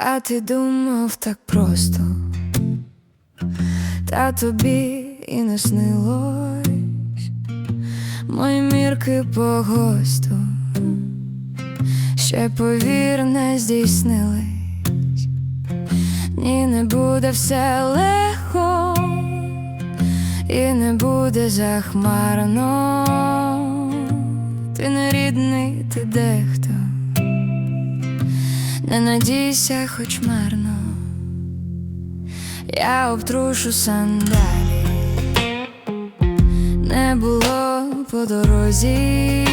А ти думав так просто, та тобі і не снилось. Мої мірки по госту, ще повір, не здійснились, ні, не буде все легко, і не буде захмарно, ти не рідний, ти дехто. Не надійся, хоч марно, я обтрушу сандалі, не було по дорозі,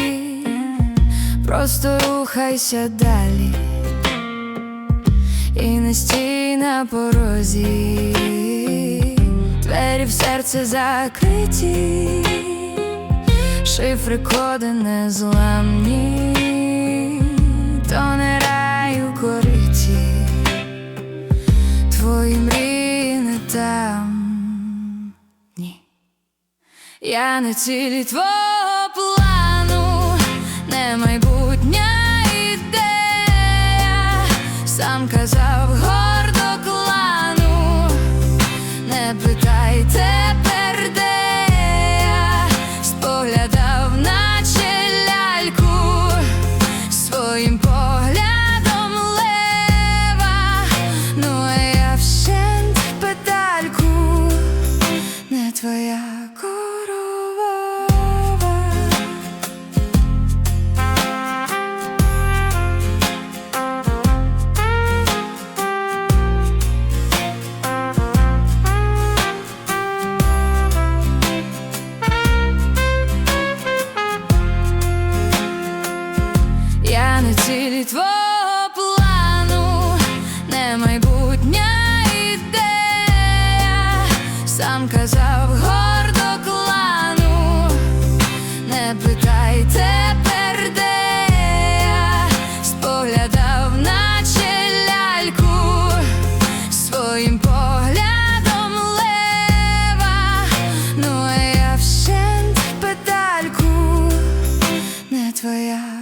просто рухайся далі, і не стій на порозі, двері в серце закриті, шифри коди незламні, там, ні. Я не цілі твого плану, не майбутня ідея, сам казав не корова. Я не цілі твого сам казав гордо клану, не питай тепер де я. Споглядав, наче ляльку. Своїм поглядом лева, ну а я вщент педальку, не твоя